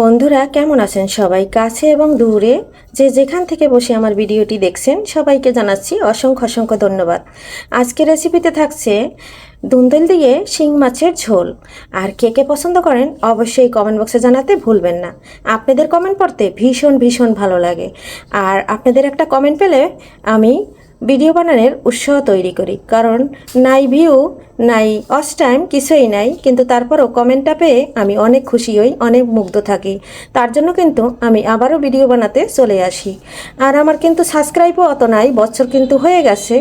বন্ধুরা, কেমন আছেন সবাই? কাছে এবং দূরে যে যেখান থেকে বসে আমার ভিডিওটি দেখছেন, সবাইকে জানাচ্ছি অসংখ্য অসংখ্য ধন্যবাদ। আজকের রেসিপিতে থাকছে দুন্দল দিয়ে শিং মাছের ঝোল। আর কে কে পছন্দ করেন, অবশ্যই কমেন্ট বক্সে জানাতে ভুলবেন না। আপনাদের কমেন্ট পড়তে ভীষণ ভীষণ ভালো লাগে। আর আপনাদের একটা কমেন্ট পেলে আমি ভিডিও বানানোর উৎসাহ তৈরি করি। কারণ নাই ভিউ নাই অস টাইম কিছুই নাই, কিন্তু তারপরও কমেন্টটা পেয়ে আমি অনেক খুশি হই, অনেক মুগ্ধ থাকি। তার জন্য কিন্তু আমি আবারও ভিডিও বানাতে চলে আসি। আর আমার কিন্তু সাবস্ক্রাইবও অত নাই, বছর কিন্তু হয়ে গেছে।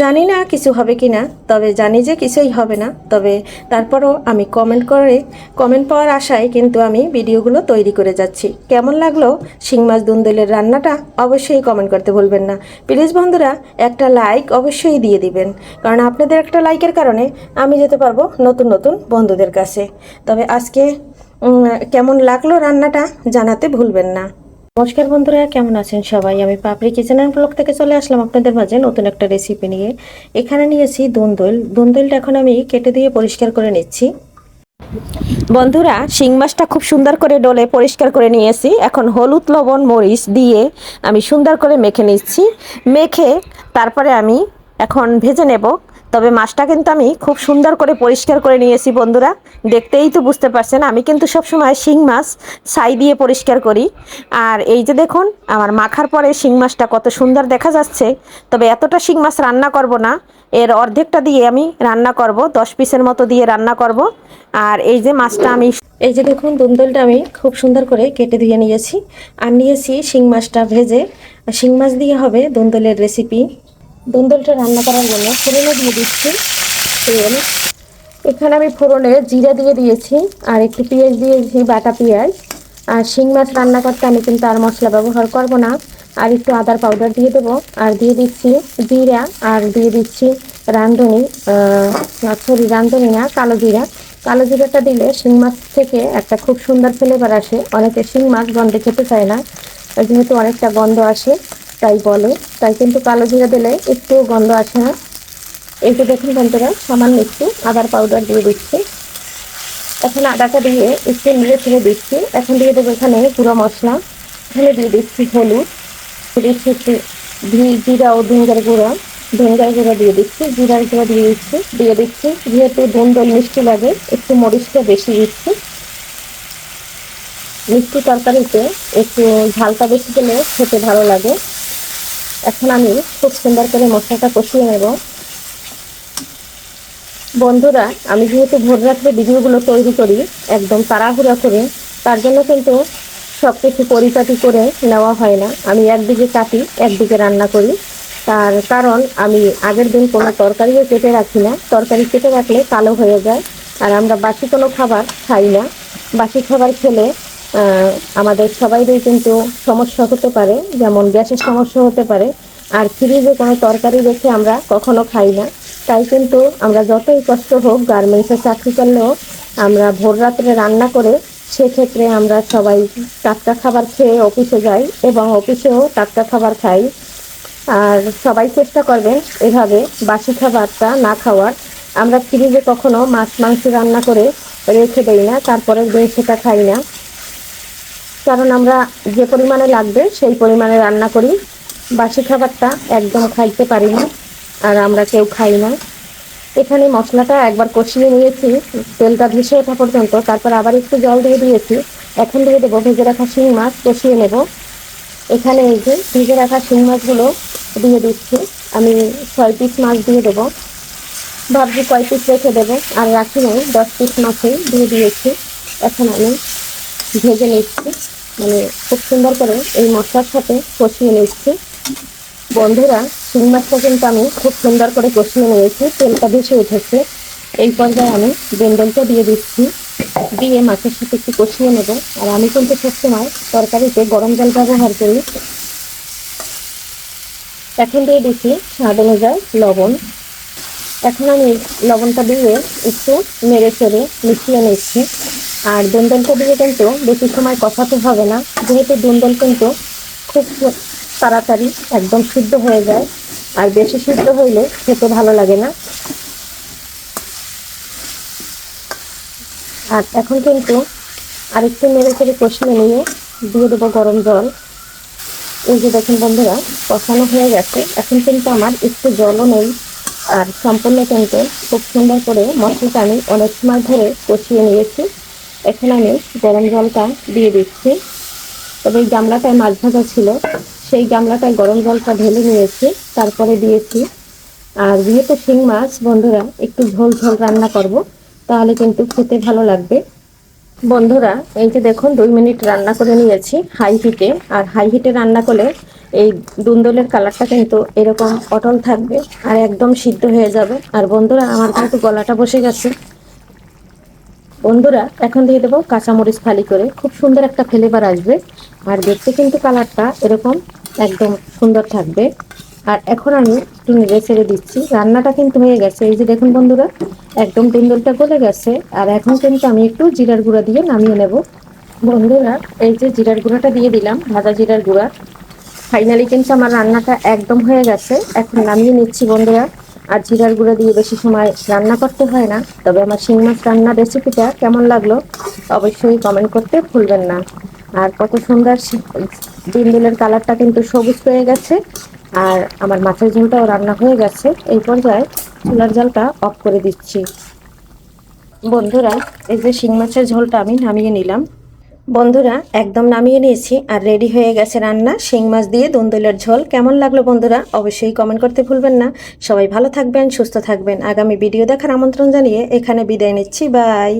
জানি না কিছু হবে কি না তবে জানি যে কিছুই হবে না। তবে তারপরও আমি কমেন্ট করে কমেন্ট পাওয়ার আশায় কিন্তু আমি ভিডিওগুলো তৈরি করে যাচ্ছি। কেমন লাগল শিং মাছ দুন্দলের রান্নাটা? অবশ্যই কমেন্ট করতে ভুলবেন না। প্লিজ বন্ধুরা একটা লাইক অবশ্যই দিয়ে দিবেন। কারণ আপনাদের একটা লাইকের কারণে আমি যেতে পারব নতুন নতুন বন্ধুদের কাছে। তবে আজকে কেমন লাগল রান্নাটা জানাতে ভুলবেন না। নমস্কার বন্ধুরা, কেমন আছেন সবাই? আমি পাপড়ি কিচেন অ্যান্ড ব্লগ থেকে চলে আসলাম আপনাদের মাঝে নতুন একটা রেসিপি নিয়ে। এখানে নিয়েছি দন্দল দন্দলটা এখন আমি কেটে দিয়ে পরিষ্কার করে নিচ্ছি। বন্ধুরা, শিং মাছটা খুব সুন্দর করে ডলে পরিষ্কার করে নিয়েছি। এখন হলুদ, লবণ, মরিচ দিয়ে আমি সুন্দর করে মেখে নিচ্ছি। মেখে তারপরে আমি এখন ভেজে নেব। তবে মাছটা কিন্তু আমি খুব সুন্দর করে পরিষ্কার করে নিয়েছি বন্ধুরা। দেখতেই তো বুঝতে পারছেন, আমি কিন্তু সবসময় শিং মাছ ছাই দিয়ে পরিষ্কার করি। আর এই যে দেখুন, আমার মাখার পরে শিং মাছটা কত সুন্দর দেখা যাচ্ছে। তবে এতটা শিং মাছ রান্না করব না। এর অর্ধেকটা দিয়ে আমি রান্না করব, দশ পিসের মতো দিয়ে রান্না করব। আর এই যে মাছটা আমি এই যে দেখুন, দুন্দলটা আমি খুব সুন্দর করে কেটে ধুয়ে নিয়েছি। আর নিয়েছি শিং মাছটা ভেজে। শিং মাছ দিয়ে হবে দুন্দলের রেসিপি দুন্দলটা রান্না করার জন্য ফোড়নে দিয়ে দিচ্ছি তেল। এখানে আমি ফোড়নে জিরা দিয়ে দিয়েছি আর একটু পেঁয়াজ দিয়েছি, বাটা পেঁয়াজ। আর শিং মাছ রান্না করতে আমি কিন্তু আর মশলা ব্যবহার করব না। আর একটু আদার পাউডার দিয়ে দেবো। আর দিয়ে দিচ্ছি জিরা আর দিয়ে দিচ্ছি রাঁধুনি সরি রাঁধুনি না, কালো জিরা। কালো জিরাটা দিলে শিং মাছ থেকে একটা খুব সুন্দর ফ্লেভার আসে। অনেকে শিং মাছ গন্ধে খেতে চায় না। যেহেতু অনেকটা গন্ধ আসে, তাই বলে। তাই কিন্তু কালো জিরা দিলে একটু গন্ধ আসে না। এই যে দেখুন বন্ধুরা, সামান্য একটু আদার পাউডার দিয়ে দিচ্ছি। এখন আদাটা দিয়ে একটু নেড়ে ছেড়ে দিচ্ছি। এখন দিয়ে দেবো এখানে গুঁড়ো মশলা। এখানে দিয়ে দিচ্ছি হলুদ। একটু জিরা ও ধুঙ্গার গুঁড়ো ধুঙ্গার গুঁড়ো দিয়ে দিচ্ছি, জিরার গুঁড়ো দিয়ে দিচ্ছি দিয়ে দিচ্ছি, যেহেতু ধুন্দল মিষ্টি লাগে, একটু মরিচটা বেশি দিচ্ছি। মিষ্টি তরকারিতে একটু ঝালটা বেশি দিলে খেতে ভালো লাগে। এখন আমি খুব সুন্দর করে মশলাটা কষিয়ে নেব। বন্ধুরা, আমি যেহেতু ভোর রাত্রে ভিডিওগুলো তৈরি করি, একদম তাড়াহুড়া করে, তার জন্য কিন্তু সব কিছু পরিপাটি করে নেওয়া হয় না। আমি একদিকে কাটি, একদিকে রান্না করি। তার কারণ আমি আগের দিন কোনো তরকারিও কেটে রাখি না। তরকারি কেটে রাখলে কালো হয়ে যায়। আর আমরা বাসি কোনো খাবার খাই না। বাসি খাবার খেলে আমাদের সবাইরই কিন্তু সমস্যা হতে পারে, যেমন গ্যাসের সমস্যা হতে পারে। আর ফ্রিজে কোনো তরকারি রেখে আমরা কখনো খাই না। তাই কিন্তু আমরা যতই কষ্ট হোক, গার্মেন্টসে চাকরি করলেও আমরা ভোর রাত্রে রান্না করে সেক্ষেত্রে আমরা সবাই টাটকা খাবার খেয়ে অফিসে যাই এবং অফিসেও টাটকা খাবার খাই। আর সবাই চেষ্টা করবেন এভাবে বাসি খাবারটা না খাওয়ার। আমরা ফ্রিজে কখনো মাছ, মাংস রান্না করে রেখে দেই না তারপরের দিন সেটা খাই না। কারণ আমরা যে পরিমাণে লাগবে সেই পরিমাণে রান্না করি। বাসি খাবারটা একদম খাইতে পারি না, আর আমরা কেউ খাই না। এখানে মশলাটা একবার কষিয়ে নিয়েছি, তেলটা ভেসে ওঠা পর্যন্ত, তারপর আবার একটু জল দিয়ে দিয়েছি। এখন দিয়ে দেবো ভেজে রাখা শিং মাছ, কষিয়ে নেব। এখানে এই যে ভেজে রাখা শিং মাছগুলো দিয়ে দিচ্ছি, আমি ছয় পিস মাছ দিয়ে দেবো। ভাবছি কয় পিস রেখে দেবো, আর রাখি নাই, দশ পিস মাছই দিয়ে দিয়েছি। এখন আমি ভেজে নিচ্ছি মানে খুব সুন্দর করে এই মশলার সাথে কষিয়ে নিচ্ছি। বন্ধুরা শিং মাছটা কিন্তু আমি খুব সুন্দর করে কষিয়ে নিয়েছি, তেলটা ভেসে উঠেছে। এই পর্যায়ে আমি বেন্দনটা দিয়ে দিচ্ছি। দিয়ে মাছের সাথে একটু কষিয়ে নেব। আর আমি কিন্তু সবসময় তরকারিতে গরম জল ব্যবহার করি। এখন দিয়ে দিচ্ছি স্বাদ অনুযায়ী লবণ। এখন আমি লবণটা দিয়ে একটু নেড়ে চেড়ে মিশিয়ে নিচ্ছি। আর দুন্দলটা দিয়ে কিন্তু বেশি সময় কষাতে হবে না। যেহেতু দুন্দল কিন্তু খুব তাড়াতাড়ি একদম সিদ্ধ হয়ে যায়। আর বেশি সিদ্ধ হইলে খেতে ভালো লাগে না। আর এখন কিন্তু আর একটু নেড়ে চেড়ে কষিয়ে নিয়ে দিয়ে দেবো গরম জল। এই যে দেখুন বন্ধুরা, কষানো হয়ে গেছে। এখন কিন্তু আমার একটু জলও নেই আর সম্পূর্ণ কিন্তু খুব সুন্দর করে মশলাটা আমি অনেক সময় ধরে কষিয়ে নিয়েছি। এখন আমি গরম জলটা দিয়ে দিচ্ছি। তবে এই গামলাটায় মাছ ভাজা ছিল। সেই গামলাটায় গরম জলটা ঢেলে নিয়েছি, তারপরে দিয়েছি। আর যেহেতু শিং মাছ, বন্ধুরা, একটু ঝোল ঝোল রান্না করব, তাহলে কিন্তু খেতে ভালো লাগবে। বন্ধুরা, এই যে দেখুন, দুই মিনিট রান্না করে নিয়েছি হাই হিটে। আর হাই হিটে রান্না করলে এই দুন্দলের কালারটা কিন্তু এরকম অটল থাকবে আর একদম সিদ্ধ হয়ে যাবে। আর বন্ধুরা, আমার কিন্তু গলাটা বসে গেছে। বন্ধুরা, এখন দিয়ে দেবো কাঁচামরিচ ফালি করে। খুব সুন্দর একটা ফ্লেভার আসবে। আর দেখতে কিন্তু কালারটা এরকম একদম সুন্দর থাকবে। আর এখন আমি একটু নেড়ে ছেড়ে দিচ্ছি। রান্নাটা কিন্তু হয়ে গেছে। এই যে দেখুন বন্ধুরা, একদম দুন্দলটা গলে গেছে। আর এখন কিন্তু আমি একটু জিরার গুঁড়া দিয়ে নামিয়ে নেব। বন্ধুরা, এই যে জিরার গুঁড়াটা দিয়ে দিলাম, ভাজা জিরার গুঁড়া। ফাইনালি কিন্তু আমার রান্নাটা একদম হয়ে গেছে। এখন নামিয়ে নিচ্ছি বন্ধুরা। আর জিরার গুঁড়ো দিয়ে বেশি সময় রান্না করতে হয় না, তবে আমার শিং মাছ রান্নার রেসিপিটা কেমন লাগল অবশ্যই কমেন্ট করতে ভুলবেন না। আর কত সুন্দর দিন দিনের কালারটা কিন্তু সবুজ হয়ে গেছে, আর আমার মাছের ঝোলটাও রান্না হয়ে গেছে। এই পর্যায়ে চুলার জালটা অফ করে দিচ্ছি। বন্ধুরা, এই যে শিং মাছের ঝোলটা আমি নামিয়ে নিলাম। বন্ধুরা, একদম নামিয়ে নিয়েছি আর রেডি হয়ে গেছে রান্না। শিং মাছ দিয়ে দুন্দুলের ঝোল। কেমন লাগল বন্ধুরা? অবশ্যই কমেন্ট করতে ভুলবেন না। সবাই ভালো থাকবেন, সুস্থ থাকবেন। আগামী ভিডিও দেখার আমন্ত্রণ জানিয়ে এখানে বিদায় নিচ্ছি। বাই!